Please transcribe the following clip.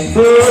તો